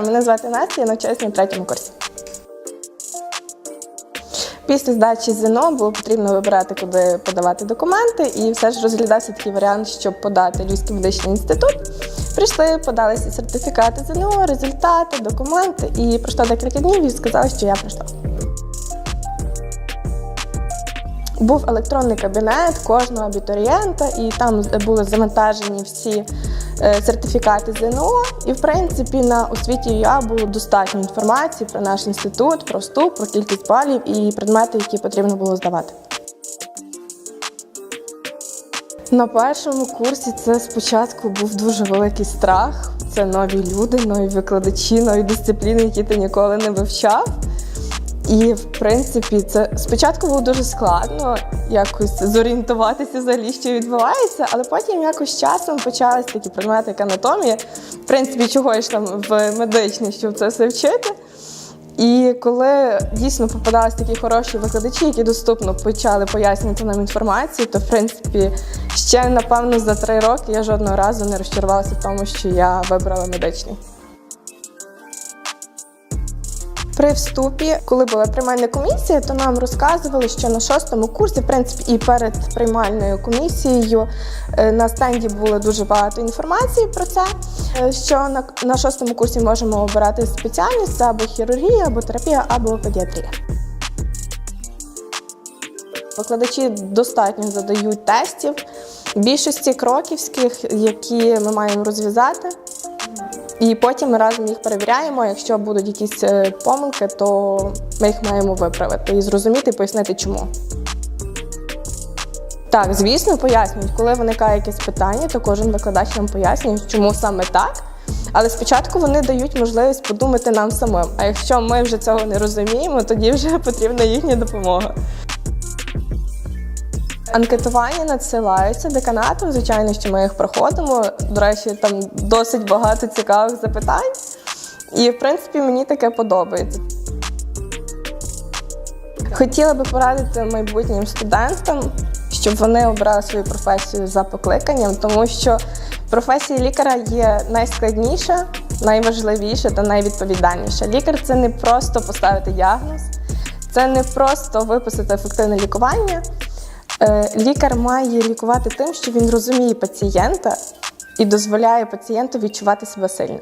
Мене звати Настя, я навчаюся на третьому курсі. Після здачі ЗНО було потрібно вибирати, куди подавати документи, і все ж розглядався такий варіант, щоб подати Львівський медичний інститут. Прийшли, подалися сертифікати ЗНО, результати, документи, і пройшло декілька днів і сказали, що я прийшла. Був електронний кабінет кожного абітурієнта, і там були завантажені всі сертифікати ЗНО. І в принципі на освіті ЮА було достатньо інформації про наш інститут, про вступ, про кількість балів і предмети, які потрібно було здавати. На першому курсі це спочатку був дуже великий страх. Це нові люди, нові викладачі, нові дисципліни, які ти ніколи не вивчав. І в принципі, це спочатку було дуже складно якось зорієнтуватися взагалі, що відбувається, але потім якось часом почалися такі предмети, як анатомія. В принципі, чого ж там в медичній, щоб це все вчити. І коли дійсно попадались такі хороші викладачі, які доступно почали пояснювати нам інформацію, то в принципі ще напевно за три роки я жодного разу не розчарувалася в тому, що я вибрала медичний. При вступі, коли була приймальна комісія, то нам розказували, що на шостому курсі, в принципі, і перед приймальною комісією е, на стенді було дуже багато інформації про це. е, Що на, на шостому курсі можемо обирати спеціальність або хірургія, або терапія, або педіатрія. Викладачі достатньо задають тестів, більшості кроківських, які ми маємо розв'язати. І потім ми разом їх перевіряємо. Якщо будуть якісь е, помилки, то ми їх маємо виправити і зрозуміти, і пояснити, чому. Так, звісно, пояснюють, коли виникає якесь питання, то кожен викладач нам пояснює, чому саме так. Але спочатку вони дають можливість подумати нам самим. А якщо ми вже цього не розуміємо, тоді вже потрібна їхня допомога. Анкетування надсилаються деканатом. Звичайно, що ми їх проходимо. До речі, там досить багато цікавих запитань. І, в принципі, мені таке подобається. Хотіла би порадити майбутнім студентам, щоб вони обрали свою професію за покликанням, тому що професія лікаря є найскладніша, найважливіша та найвідповідальніша. Лікар це не просто поставити діагноз, це не просто виписати ефективне лікування. Е, Лікар має лікувати тим, що він розуміє пацієнта і дозволяє пацієнту відчувати себе сильним.